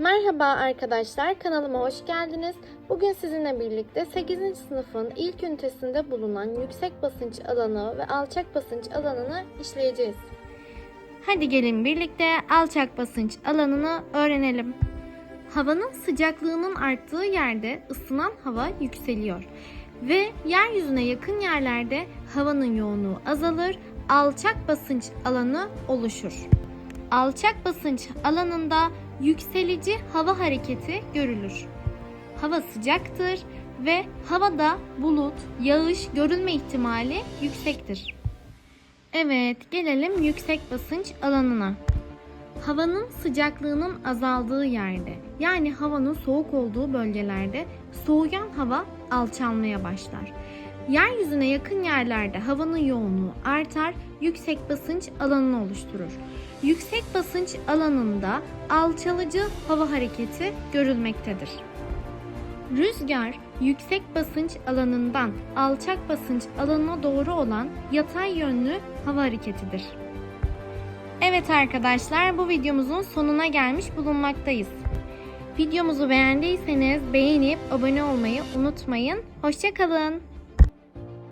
Merhaba arkadaşlar, kanalıma hoş geldiniz. Bugün sizinle birlikte 8. sınıfın ilk ünitesinde bulunan yüksek basınç alanı ve alçak basınç alanını işleyeceğiz. Hadi gelin birlikte alçak basınç alanını öğrenelim. Havanın sıcaklığının arttığı yerde ısınan hava yükseliyor ve yeryüzüne yakın yerlerde havanın yoğunluğu azalır, alçak basınç alanı oluşur. Alçak basınç alanında yükselici hava hareketi görülür. Hava sıcaktır ve havada bulut, yağış görülme ihtimali yüksektir. Evet, gelelim yüksek basınç alanına. Havanın sıcaklığının azaldığı yerde, yani havanın soğuk olduğu bölgelerde soğuyan hava alçalmaya başlar. Yeryüzüne yakın yerlerde havanın yoğunluğu artar, yüksek basınç alanını oluşturur. Yüksek basınç alanında alçalıcı hava hareketi görülmektedir. Rüzgar yüksek basınç alanından alçak basınç alanına doğru olan yatay yönlü hava hareketidir. Evet arkadaşlar bu videomuzun sonuna gelmiş bulunmaktayız. Videomuzu beğendiyseniz beğenip abone olmayı unutmayın. Hoşçakalın.